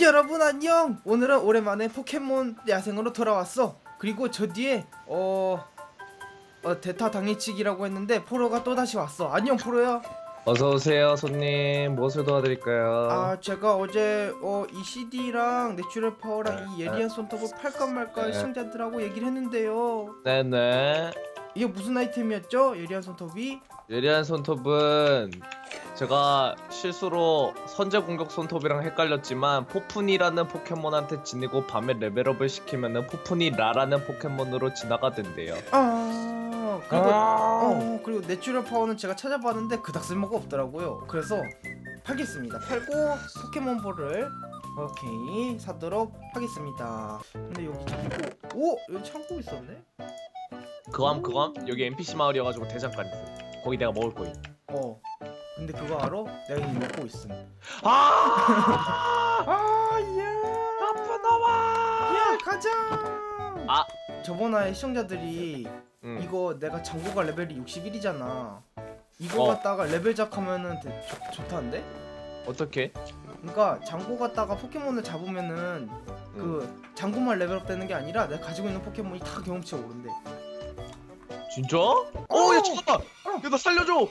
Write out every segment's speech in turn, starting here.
여러분 안녕! 오늘은 오랜만에 포켓몬 야생으로 돌아왔어. 그리고 저 뒤에 어... 어 대타 당일치기라고 했는데 포로가 또 다시 왔어. 안녕 포로야. 어서 오세요 손님 무엇을 도와드릴까요? 아 제가 어제 어 이 CD랑 내추럴 파워랑 이 예리한 손톱을 팔까 말까 네. 시청자들하고 얘기를 했는데요. 네네 이게 무슨 아이템이었죠? 예리한 손톱이? 예리한 손톱은 제가 실수로 선제 공격 손톱이랑 헷갈렸지만 포푼이라는 포켓몬한테 지니고 밤에 레벨업을 시키면은 포푼이 라라는 포켓몬으로 진화가 된대요 아 그리고 아~ 어 그리고 내추럴 파워는 제가 찾아봤는데 그닥 쓸모가 없더라고요. 그래서 팔겠습니다. 팔고 포켓몬볼을 오케이 사도록 하겠습니다. 근데 여기 창고 오 여기 창고 있었네. 그거함 그거함 여기 NPC 마을이어가지고 대장간 있어 거기 내가 먹을 거임 어 근데 그거 알아? 내가 이미 먹고 있음. 아! 아야 나쁜 놈아! 야 가자. 아! 저번에 시청자들이 응. 이거 내가 장고가 레벨이 61이잖아. 이거 어. 갖다가 레벨 작하면은 되- 좋- 좋다는데? 어떻게? 그러니까 장고 갖다가 포켓몬을 잡으면은 그 장고만 레벨업 되는 게 아니라 내가 가지고 있는 포켓몬이 다 경험치가 오른대. 진짜? 어, 야 잠깐만! 야 나 살려줘! 어!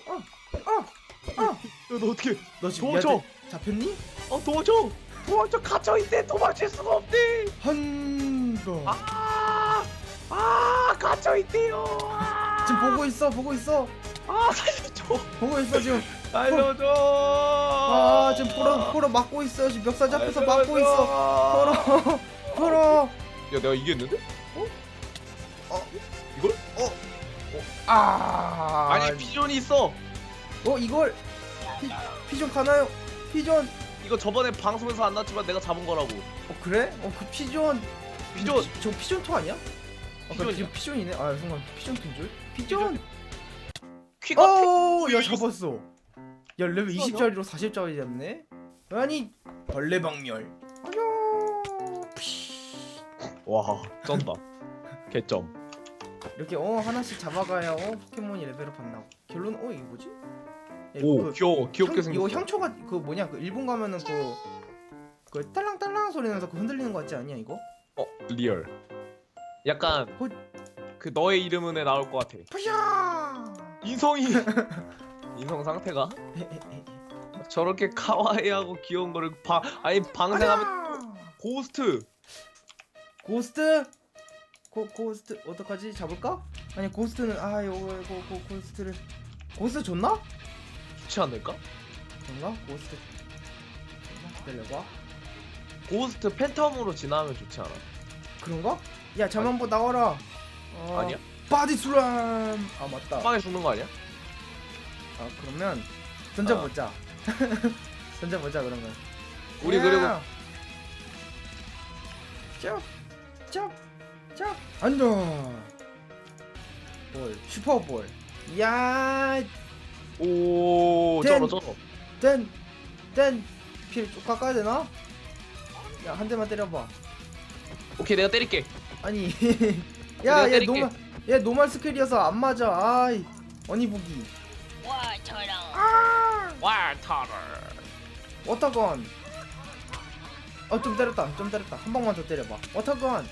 야너 어떻게? 너 지금! 얘한테 잡혔니? 어 도와줘! 도와줘 갇혀 있대 도망칠 수가 없대! 한 번. 아! 아 갇혀 있대요! 아! 지금 보고 있어, 보고 있어, 아 살려줘! 보고 있어 지금. 살려줘! 아 지금 포로 포로 막고 있어. 지금 멱살 잡혀서 막고 있어. 포로 포로. 야 내가 이겼는데? 아. 아니 피존이 있어! 어 이걸 피, 피존 가나요? 피존. 이거 저번에 방송에서 안 나왔지만 내가 잡은 거라고 어 그래? 어 그 피존. 피존! 피- 저 피존 토 아니야? 어, 그 피존이야. 지금 피존이네. 아 순간 피존 핀 줄. 피존. 퀴가 어, 야 피- 잡았어. 야 레벨 피존이야? 20짜리로 40짜리 잡네. 아니 벌레 박멸. 아뇨. 와 쩐다 개점 이렇게 어 하나씩 잡아가야 어 포켓몬이 레벨업 한다고. 결론 어 이게 뭐지? 야, 이거 오그 귀여워 귀엽게 향, 생겼어 이거 향초가 그 뭐냐 그 일본 가면은 그. 그 딸랑딸랑 소리 나면서 그 흔들리는 거 같지 않냐 이거? 어 리얼 약간 어. 그 너의 이름은에 나올 것 같아 푸샤! 인성이 인성 상태가 저렇게 카와이하고 귀여운 거를 방 아니 방생하면! 고스트 고스트? 고 고스트 어떡하지? 잡을까? 아니 고스트는 아 이거 이거 고, 고스트를 고스트 좋나? 좋지 않을까? 그런가? 고스트 잠깐만 기다려봐 고스트 팬텀으로 진화하면 좋지 않아? 그런가? 야 잠만보 나와라 어, 아니야? 바디 슬램 아 맞다 한 방에 죽는 거 아니야? 아 그러면 던져보자 던져보자 그러면 우리 야! 그리고 짭! 짭! 짭! 안돼 볼 슈퍼볼 야오 댄. 쩔어 쩔어 땐! 땐! 피를 쭉 깎아야 되나? 야 한 대만 때려봐 오케이 내가 때릴게 아니 내가 야얘 때릴게. 노말 얘 노말 스킬이어서 안 맞아 아이 언니 보기 와처럼 아 와타를 워터건 어 좀 때렸다 좀 때렸다 한 방만 더 때려봐 워터건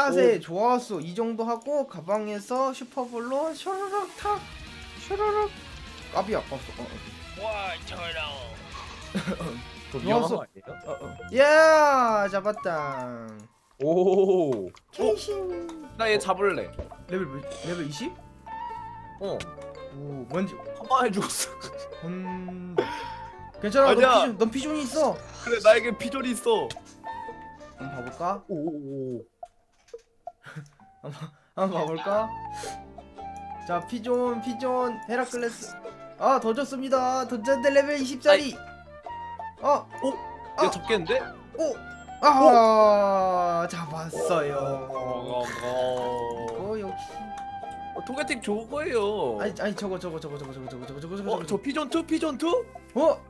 따세 좋았어 이 정도 하고 가방에서 슈퍼볼로 슈르륵 탁 슈르륵. 까비 아깝어. 어, 더 위험한 좋았어. 거 아니에요? 어, 어. 예 잡았다. 오나 얘 켄신 잡을래. 레벨 몇, 레벨 20? 어. 오 뭔지. 한 방에 죽었어. 음. 괜찮아 넌, 아니야. 피존, 넌 피존이 있어. 그래 나에게 피존이 있어. 한번 봐볼까? 오 오 오 한번 봐볼까? 자 피존 피존 헤라클레스 아더 줬습니다 던전대 레벨 20짜리 어? 내가 아. 잡겠는데? 오! 아 잡았어요 어, 어 역시 토게팅 좋은 거예요. 아니 아니 저거 저거 저거 저거 저거 저거 저거 저거 저거 어, 저 피존 2 피존 2? 어?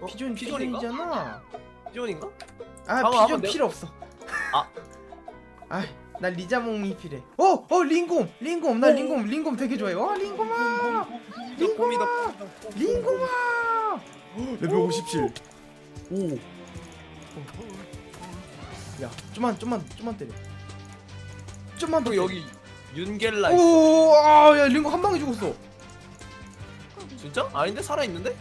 어, 피존? 피존이잖아 피존인가? 아 한번, 피존 한번 내- 필요 없어 아. 아 나 리자몽이 필요해 어 어 링곰 링곰 나 오. 링곰 링곰 되게 좋아해 와 링곰아 링곰이다. 링곰아 레벨 57 오. 야 좀만 좀만 좀만 때려 좀만 더 또. 여기 윤겔라 있어. 오, 아, 야, 링고 한 방에 죽었어. 진짜? 아닌데 살아 있는데?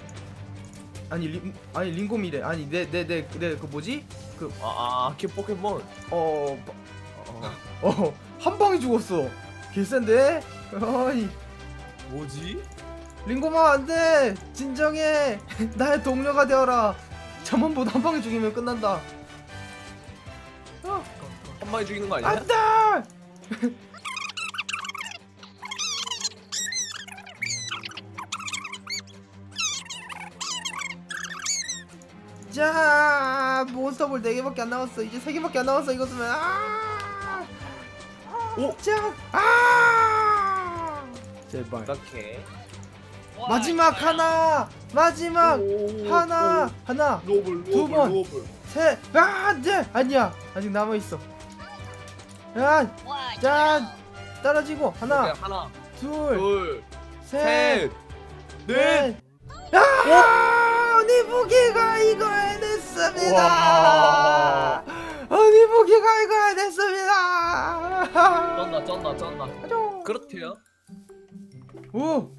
아니, 링, 아니 링곰이래. 아니, 내, 내, 내, 내, 그 뭐지? 그, 아, 아, 걔 포켓몬. 어, 어, 어, 한 방에 죽었어. 개센데? 아니, 뭐지? 링곰아 안 돼. 진정해. 나의 동료가 되어라. 잠만보다 한 방에 죽이면 끝난다. 어, 한 방에 죽이는 거 아니야? 안 돼. 자, 몬스터볼 4개밖에 안 남았어. 이제 3개밖에 안 남았어. 이거 쓰면 아! 오! 자, 아! 제발. 어떡해? 마지막 하나. 마지막 오, 하나. 오. 하나. 로블, 두 로블, 번. 로블. 셋. 아, 안 돼. 아니야. 아직 남아 있어. 야, 짠. 떨어지고 하나, 오케이, 하나, 둘, 둘, 셋, 셋, 넷. 넷. 야! 어니부기가 이거 해냈습니다. 와. 어니부기가 이거 해냈습니다. 쩐다, 쩐다, 쩐다. 가자. 그렇대요. 오.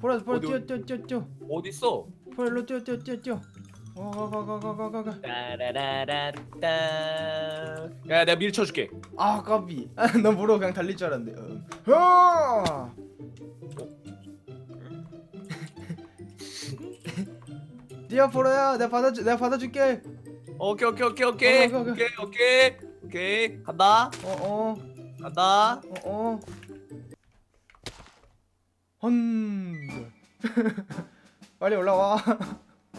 보라 보라 어디, 뛰어? 뛰어 뛰어 뛰어. 어디 있어? 보라로 뛰어 뛰어 뛰어 뛰어. 가가가가가가가. 따라라라따. 야, 내가 밀쳐줄게. 아 까비. 아, 나 모르고 그냥 달릴 줄 알았는데. 어. 아! 뛰어 보라야. 내가 받아줄 내가 받아줄게. 오케이, 오케이, 오케이, 오케이, 오케이, 오케이. 오케이, 오케이, 오케이. 간다, 어어 간다. 어어. 헌. 빨리 올라와.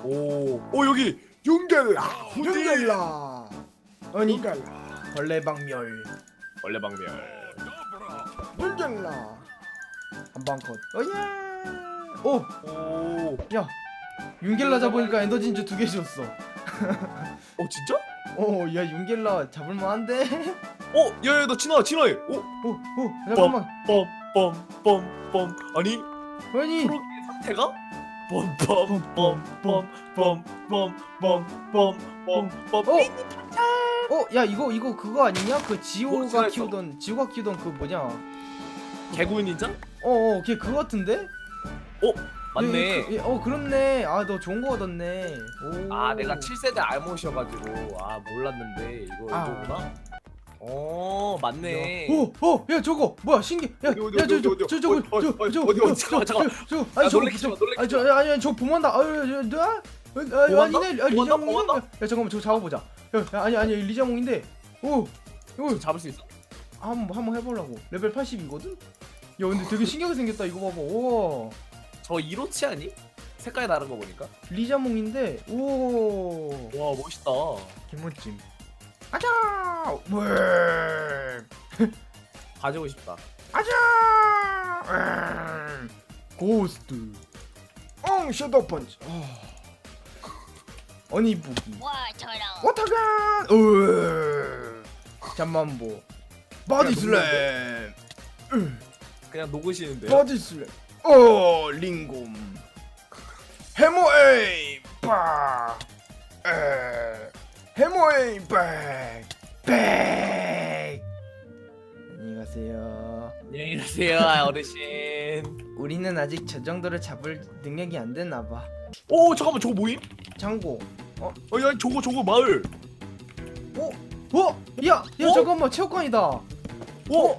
오, 오 여기 윤겔라. 윤갈라. 아니 벌레 박멸. 원래 방멸. 윤갈라. 한방 컷. 어예. 오. 오, 야. 윤겔라 잡으니까 에너진주 두개 줬어. 어 진짜? 오, 야 윤겔라 잡을만한데? 어, 야, 야, 너 진화, 진화해. 오, 오, 오, 잠깐만. 뻔뻔뻔뻔뻔 아니 아니, 프로의 상태가 뻔뻔뻔뻔뻔뻔뻔뻔뻔뻔 어, 야 이거 이거 그거 아니냐? 그 지호가 진화했어. 키우던 지호가 키우던 그 뭐냐? 개구인 닌자? 어, 어, 걔 그거 같은데? 어, 맞네. 얘, 그, 얘, 어, 그렇네. 아, 너 좋은 거 얻었네. 오. 아, 내가 7세대 알못이어가지고 아 몰랐는데 이거 아. 이거구나. 어, 맞네. 오, 오, 야 저거 뭐야 신기? 야, 어디, 어디, 야저 어디, 저 어디, 저 저거 어디, 어디, 저 어디, 저 어디, 어디, 잠깐만, 잠깐만. 저 야, 아니 저거 놀래키지 마, 놀래키지 저 아니 저 보만다. 아유 저 보만다? 아니네. 아, 보만다? 리자몽이. 보만다? 야 잠깐만 저거 잡아보자. 야, 야 아니 아니 리자몽인데. 오, 오, 잡을 수 있어? 한번 한번 해보려고. 레벨 80이거든. 야 근데 되게 신기하게 생겼다 이거 봐봐. 오, 저 이로치 아니? 색깔이 다른 거 보니까. 리자몽인데. 오, 와 멋있다. 김멋짐. 아자, 왜? 가지고 싶다. 아자! 음. 고스트. 엉 섀도우 펀치. 어니 부기. 와처럼 워터간. 으. 잠만보. 바디 슬램. 그냥 녹으시는데 요. 바디 슬램. 어 링곰. 해모 에임 빠. 에. 해모 에임 백. 백. 안녕히 가세요. 안녕히 계세요 어르신. 우리는 아직 저 정도를 잡을 능력이 안 됐나 봐. 오 잠깐만 저거 뭐임? 장고. 어, 야 저거 저거 마을. 어? 어? 야, 야 어? 잠깐만 체육관이다. 오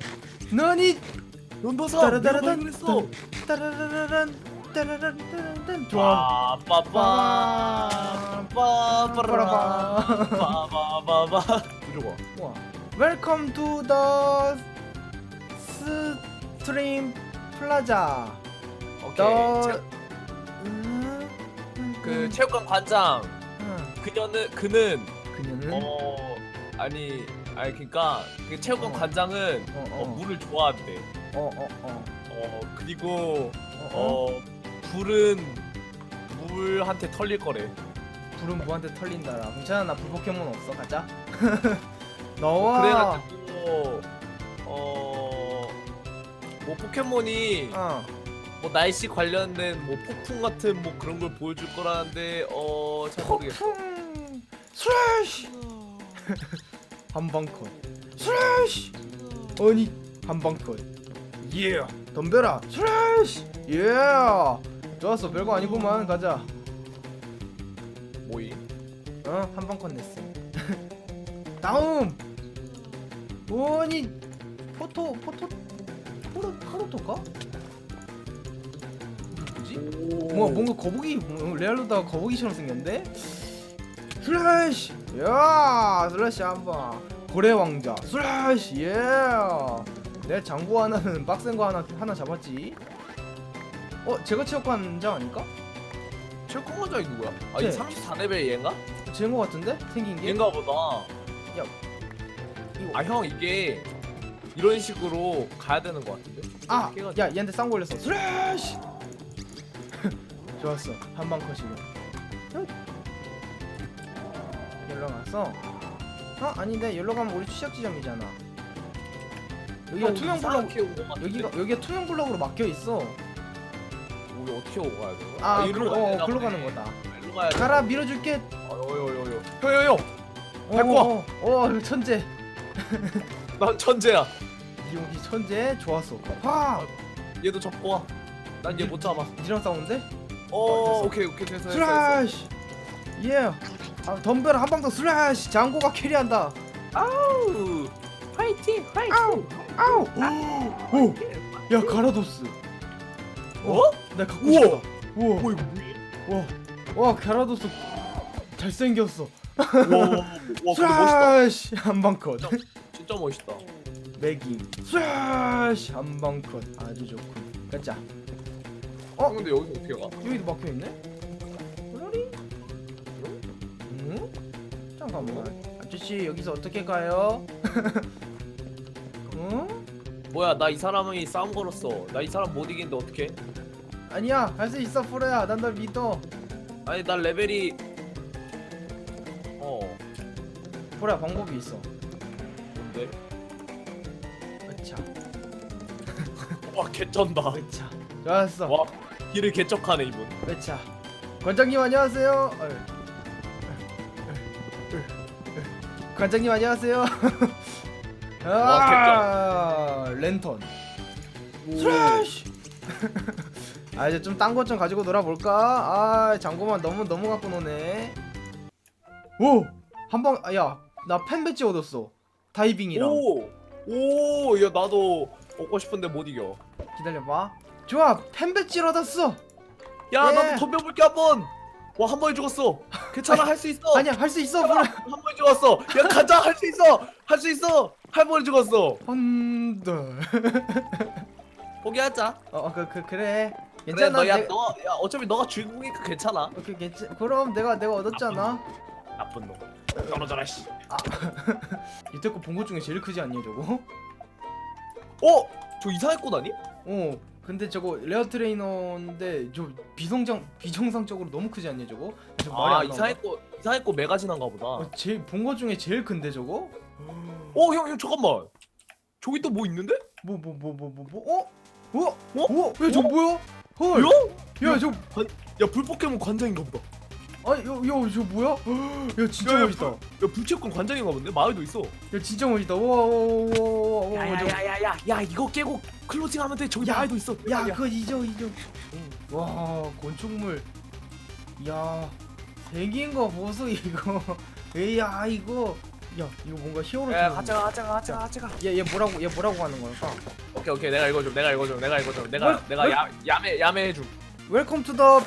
너니 연도사. 따라따라단 내가 발견했어. 따라라라란 따라란 따라란 좋아. 빠빠빠 빠바바바 들어가. 와. Welcome to the 스트림 플라자. 오케이. 너 체- 음, 그 체육관 관장 음, 그녀는 그는 그녀는 어 아니 아니 그러니까 그 체육관 어. 관장은 어, 어, 어. 물을 좋아한대. 어, 어, 어. 어 그리고 어, 어. 어 불은 물한테 털릴 거래. 불은 무한테 털린다라. 괜찮아, 나 불 포켓몬 없어. 가자. 너와 그래가지고 어뭐 포켓몬이 어. 뭐 날씨 관련된 뭐 폭풍 같은 뭐 그런 걸 보여줄 거라는데 어잘 모르겠어. 폭풍 슬래시 한방컷 슬래시 아니 한방컷 예 덤벼라. 슬래시. 예 좋았어. 별거 아니구만. 가자. 뭐이? 어? 한방컷 냈어. 다음. 아니? 포토 포토 포로 카로토가? 뭐지? 뭐 뭔가 거북이 뭐, 레알로다가 거북이처럼 생겼는데? 슬래시. 야 슬래시 한방 고래 왕자. 슬래시. 예 내 장구 하나는 빡센 거 하나 하나 잡았지 어 제가 체육관장 아닐까 최고 관장이 누구야? 아, 네. 이 34레벨 얘인가? 쟤인 거 같은데 생긴 게 얘인가 보다. 야, 이거- 아, 형 이게 이런 식으로 가야 되는 거 같은데? 아, 해가지고. 야 얘한테 쌍 걸렸어. 슬래시. 좋았어. 한방 컷이고. 열로 갔어. 어 아닌데 열로 가면 우리 취약 지점이잖아. 여기가 형, 투명 같은데? 여기가 여기가 투명 블럭으로 막혀 있어. 우리 어떻게 오고 가야 되는 거야? 아, 이리로 그, 가야 어, 글로. 가는 거다. 일로 가야 돼. 가라 밀어줄게. 어여여여. 형형형. 어, 밟고 와. 어, 어, 어, 천재. 난 천재야. 이용기 천재 좋았어. 와, 얘도 잡고 와. 난 얘 못 잡아. 니랑 싸우는데? 어, 됐어. 오케이 오케이 됐어 됐어. 됐어. 슬래시. 예. 아 덤벼라 한방 더 슬래시. 장고가 캐리한다. 아우. 화이팅 화이팅. 아우 아우 오, 야 가라도스 어? 나 갖고 우와. 싶다 우와 뭐 이거? 와 와 가라도스 잘생겼어 와, 와, 와, 근데 멋있다. 슬래시 한방컷 진짜 멋있다. 맥이 슬래시 한방컷 아주 좋군 가자 어? 형 근데 여기서 어떻게 가? 여기도 막혀 있네 그러리? 응? 잠깐만 아저씨 여기서 어떻게 가요? 응? 뭐야 나 이 사람이 싸움 걸었어. 나 이 사람 못 이기는데 어떡해? 아니야 할 수 있어 프로야 난 널 믿어 아니 난 레벨이 어 프로야 방법이 있어 뭔데? 으차 와 개쩐다. 으차 좋았어 와 길을 개척하네 이분. 으차 관장님 안녕하세요 어이. 관장님 안녕하세요 아 랜턴 슬래시 아 이제 좀 딴 것 좀 가지고 놀아볼까 아 장고만 너무 너무 갖고 노네 오 한방 야나 펜 배지 얻었어 다이빙이랑 오, 오, 야 나도 얻고 싶은데 못 이겨. 기다려 봐 좋아 펜 배지를 얻었어 야 예. 나도 덤벼볼게 한번. 와 한 번에 죽었어. 괜찮아 할 수 있어. 아니야 할 수 있어 한 번에 죽었어. 야 가자 할 수 있어. 할 수 있어. 한 번에 죽었어. 헌들 포기하자. 어, 그, 그 그래. 그래 괜찮아. 너야 내- 너, 야 어차피 너가 주인공이니까 괜찮아. 오케이, 괜찮. 그럼 내가 내가 얻었잖아. 나쁜 놈. 떨어져라 씨. 이때껏 본 것 중에 제일 크지 않니 저거? 어? 저 이상할 꽃 아니? 어. 근데 저거 레어 트레이너인데 저 비성장 비정상적으로 너무 크지 않니 저거? 저 말이 아 안 나온다. 이상할 꽃 이상할 꽃 메가지난가 보다. 어, 제일 본것 중에 제일 큰데 저거? 어, 형, 형, 잠깐만. 저기 또 뭐 있는데? 뭐 뭐 뭐 뭐 뭐 뭐? 어? 어? 어? 어? 야, 저 어? 뭐야? 헐. 야? 야, 저 야, 불포켓몬 관장인가 보다. 아니, 야, 야, 저 뭐야? 야, 진짜 야, 야, 멋있다. 야, 불체권 관장인가 본데? 마을도 있어. 야, 진짜 멋있다. 와, 와, 와, 와, 와, 와, 와, 저- 야야야야야, 야 이거 깨고 클로징하면 돼. 저기 야, 마을도 있어. 야, 그거 잊어, 잊어. 와, 건축물. 야, 생긴 거 보소 이거. 에야, 이거. 야, 이거 뭔가 히어로. 야, 가자, 가자, 가자, 가자. 얘, 얘 뭐라고, 얘 뭐라고 하는 걸까? 오케이, 오케이, 내가 읽어줘, 내가 읽어줘, 내가 읽어줘, 내가, 뭘? 내가 뭘? 야, 야매, 야매 해줌. 웰컴 투 더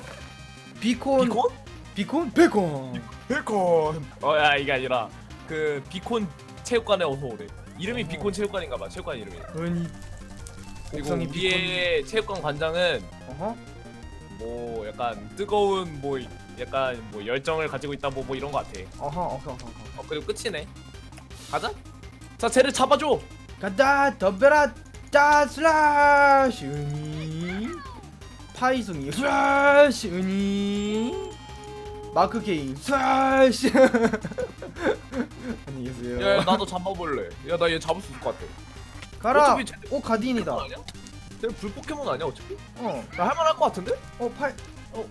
비콘. 비콘? 비콘? 베콘. 비콘. 어, 야 이게 아니라 그 비콘 체육관에 어서 오래. 이름이 어. 비콘 체육관인가봐. 체육관 이름이. 아니. 그리고 옥상이 우리의 체육관 관장은 어허. 뭐 약간 뜨거운 뭐 약간 뭐 열정을 가지고 있다 뭐, 뭐 이런 거 같아. 어허, 어허, 어허. 어 그리고 끝이네. 가자. 자 쟤를 잡아줘. 가다 덤벼라 짜 슬라시 은이 파이송이 슬라시 은이 마크 게임 슬라시 안녕히 계세요 야, 야 나도 잡아볼래. 야 나 얘 잡을 수 있을 것 같아. 가라 어차피 쟤오 포켓몬 아니야? 쟤 불포켓몬 아니야 어차피? 어어 나 할만할 것 같은데? 파이 어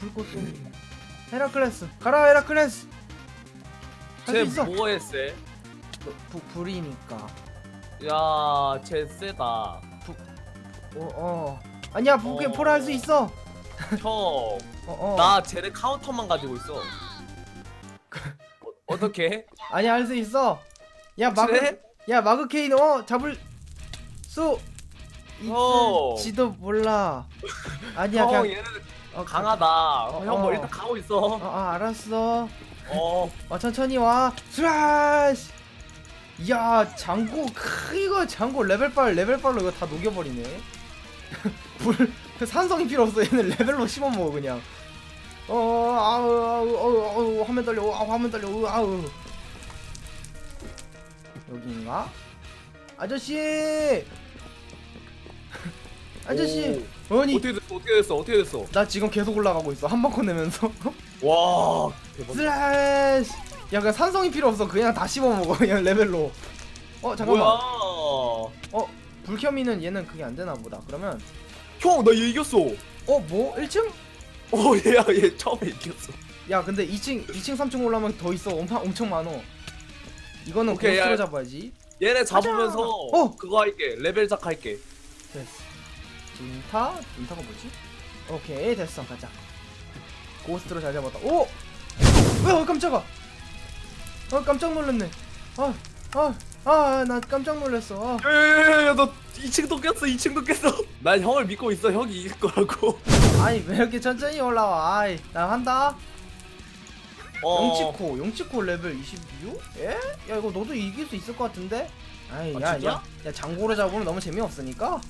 불꽃 쏘 헤라클레스 가라 헤라클레스 할수쟤 있어 뭐에 쎄? 너, 부, 불이니까 야 쟤 세다 어, 어. 아니야 부게 어. 포라 할 수 있어 형 어, 어. 나 쟤네 카운터만 가지고 있어 어, 어떻게? 아니야 할 수 있어 야 마그 그래? 야 마그 케인 어 잡을 수 어. 있을지도 몰라 아니야 형 그냥 얘는 어, 강하다. 어, 형 뭐 어. 일단 가고 어, 있어. 어 알았어. 어. 어 천천히 와. 스라시! 야 장고 크 이거 장고 레벨 빨 레벨 빨로 이거 다 녹여버리네. 불그 산성이 필요 없어. 얘는 레벨로 씹어 먹어 그냥. 어 아우 아우 아우 아우 화면 떨려. 아우 화면 떨려. 아우, 아우. 여기인가? 아저씨 아저씨 오. 아니. 어떻게 됐어? 어떻게 됐어? 어떻게 됐어? 나 지금 계속 올라가고 있어. 한 바퀴 내면서. 와 대박 슬래시. 야 그냥 산성이 필요 없어. 그냥 다 씹어먹어 그냥 레벨로. 어 잠깐만. 뭐야? 어 불켜미는 얘는 그게 안 되나 보다. 그러면 형 나 얘 이겼어. 어 뭐? 1층? 어 얘야 얘 처음에 이겼어. 야 근데 2층 2층 3층 올라오면 더 있어. 엄청 엄청 많어. 이거는 오케이, 고스트로 야. 잡아야지. 얘네 잡으면서. 어. 그거 할게. 레벨작 할게. 됐어 둔타? 둔타가 뭐지? 오케이 됐어. 가자. 고스트로 잘 잡았다. 오! 왜 깜짝아! 아 깜짝 놀랐네. 아 아 아 나 깜짝 놀랐어. 아. 야야야야 너 2층도 깼어? 2층도 깼어? 난 형을 믿고 있어. 형이 이길 거라고. 아니 왜 이렇게 천천히 올라와? 아이 나 한다 어 용치코 용치코 레벨 26? 예? 야 이거 너도 이길 수 있을 것 같은데? 아이 아, 야, 진짜? 야, 야 장고로 잡으면 너무 재미없으니까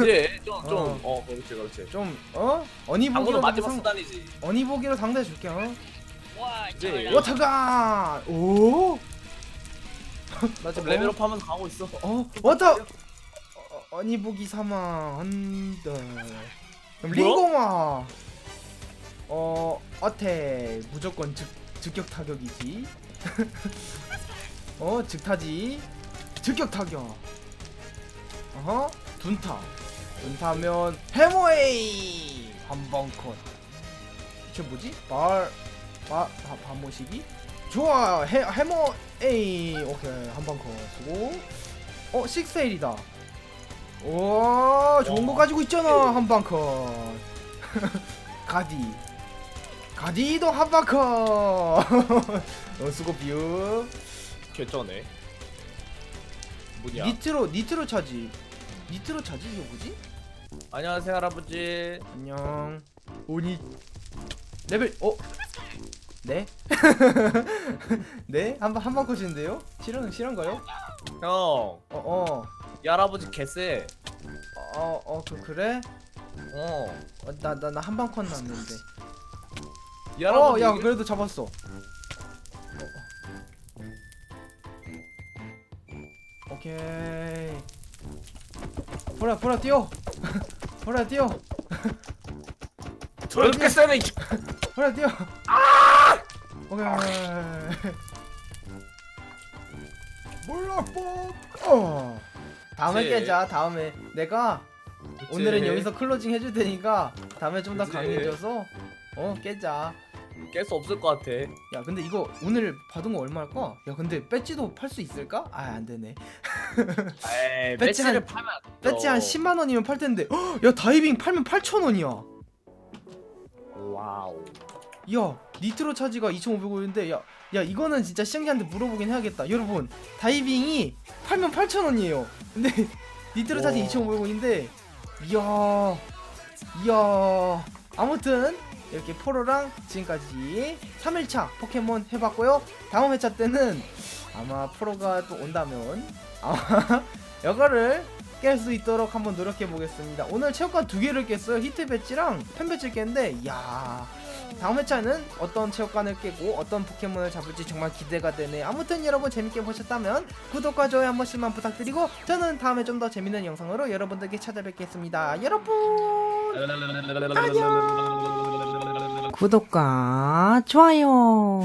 이제 좀좀어 어. 어, 그렇지 그렇지 좀 어? 방구도 어니보기로 마지막 상, 수단이지 어니보기로 상대해 줄게 어? 이제 워터가 오? 나 지금 지금 레벨업 하면서 가고 있어 어? 워터 어, 어니보기 사망 한다 그럼 뭐야? 링공아 어 어택 무조건 즉 즉격 타격이지. 어 즉타지. 즉격 타격. 어허 둔타. 둔타면 해머에이! 한방 컷쟤 뭐지? 말바 반모시기? 좋아 해 해머 에이! 오케이 한방 컷 쓰고. 어 식세일이다. 오 좋은 거 가지고 있잖아 한방 컷. 가디 가디도 한방 컷 어, 수고비유 개쩌네 뭐냐 니트로 니트로 차지 니트로 차지 이거 뭐지 안녕하세요 할아버지 안녕 오니 레벨 어 네? 네? 한번 한방 컷인데요? 실은 실한가요? 형 어 어 이 할아버지 개쎄 어, 어, 그, 그래? 어. 어, 나, 나, 나 한 방 컷 났는데. 이 어, 야, 그래도 잡았어. 어. 오케이. 보라, 보라, 뛰어! 보라, 뛰어! 저렇게 세네 이- 보라, 뛰어! 아! 오케이. 몰라, 뻑! 어. 다음에 그치. 깨자, 다음에. 내가 오늘은. 여기서 클로징 해줄 테니까 다음에 좀 더 그치. 강해져서 어 깨자 깰 수 없을 것 같아. 야 근데 이거 오늘 받은 거 얼마 할까? 야 근데 배지도 팔 수 있을까? 아 안 되네. 에이 배치 배치를 한- 팔면 안 배지 한 10만 원이면 팔 텐데. 헉, 야 다이빙 팔면 8천 원이야. 와우. 야 니트로 차지가 2,500원인데 야, 야 이거는 진짜 시청자한테 물어보긴 해야겠다. 여러분 다이빙이 팔면 8,000원이에요. 근데 니트로 차지 와. 2,500원인데 이야 이야. 아무튼 이렇게 포로랑 지금까지 3일차 포켓몬 해봤고요. 다음 회차 때는 아마 프로가 또 온다면 아마 이거를 깰 수 있도록 한번 노력해 보겠습니다. 오늘 체육관 두 개를 깼어요. 히트 배지랑 펜 배지를 깼는데 이야. 다음 회차는 어떤 체육관을 깨고 어떤 포켓몬을 잡을지 정말 기대가 되네. 아무튼 여러분 재밌게 보셨다면 구독과 좋아요 한 번씩만 부탁드리고 저는 다음에 좀 더 재밌는 영상으로 여러분들께 찾아뵙겠습니다. 여러분 구독과 좋아요.